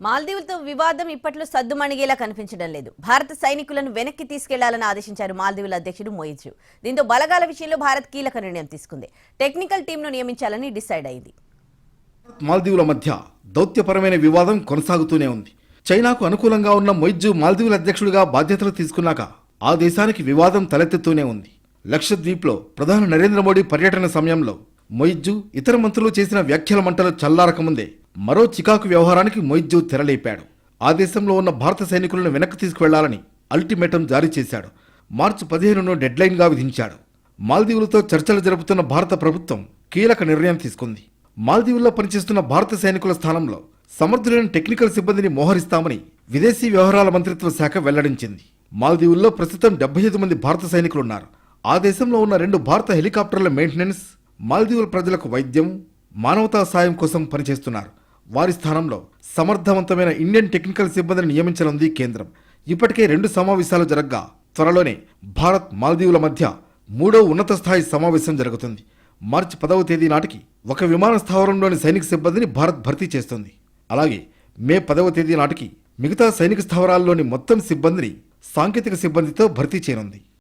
మాల్దీవులతో వివాదం ఇప్పట్లో సద్దుమణిగేలా కనిపించడం లేదు. భారత సైనికులను వెనక్కి తీసుకెళ్ళాలని ఆదేశించారు మాల్దీవుల అధ్యక్షుడు మోయిజు దీంతో బలగాల విషయంలో భారత్ కీలక నిర్ణయం తీసుకుంది. టెక్నికల్ టీంను నియమించాలని డిసైడ్ అయింది. మాల్దీవుల మధ్య దౌత్యపరమైన వివాదం కొనసాగుతూనే ఉంది. చైనాకు అనుకూలంగా ఉన్న మొయిజ్జు మాల్దీవుల అధ్యక్షుడిగా బాధ్యతలు తీసుకున్నాక ఆ దేశానికి వివాదం తలెత్తుతూనే ఉంది. లక్షద్వీప్లో ప్రధాని నరేంద్ర మోడీ పర్యటన సమయంలో మొయిజ్జు ఇతర మంత్రులు చేసిన వ్యాఖ్యల మంటలు చల్లారకముందే మరో చికాకు వ్యవహారానికి మొయిజ్జు తెరలేపాడు. ఆ దేశంలో ఉన్న భారత సైనికులను వెనక్కి తీసుకువెళ్ళాలని అల్టిమేటం జారీ చేశాడు. మార్చి పదిహేనును డెడ్లైన్గా విధించాడు. మాల్దీవులతో చర్చలు జరుపుతున్న భారత ప్రభుత్వం కీలక నిర్ణయం తీసుకుంది. మాల్దీవుల్లో పనిచేస్తున్న భారత సైనికుల స్థానంలో సమర్థులైన టెక్నికల్ సిబ్బందిని మోహరిస్తామని విదేశీ వ్యవహారాల మంత్రిత్వ శాఖ వెల్లడించింది. మాల్దీవుల్లో ప్రస్తుతం డెబ్బై ఐదు మంది భారత సైనికులున్నారు. ఆ దేశంలో ఉన్న రెండు భారత హెలికాప్టర్ల మెయింటెనెన్స్ మాల్దీవుల ప్రజలకు వైద్యం మానవతా సాయం కోసం పనిచేస్తున్నారు. వారి స్థానంలో సమర్థవంతమైన ఇండియన్ టెక్నికల్ సిబ్బందిని నియమించనుంది కేంద్రం. ఇప్పటికే రెండు సమావేశాలు జరగ్గా త్వరలోనే భారత్ మాల్దీవుల మధ్య మూడో ఉన్నత స్థాయి సమావేశం జరుగుతుంది. మార్చి పదవ తేదీ నాటికి ఒక విమాన స్థావరంలోని సైనిక సిబ్బందిని భారత్ భర్తీ చేస్తుంది. అలాగే మే పదవ తేదీ నాటికి మిగతా సైనిక స్థావరాల్లోని మొత్తం సిబ్బందిని సాంకేతిక సిబ్బందితో భర్తీ చేయనుంది.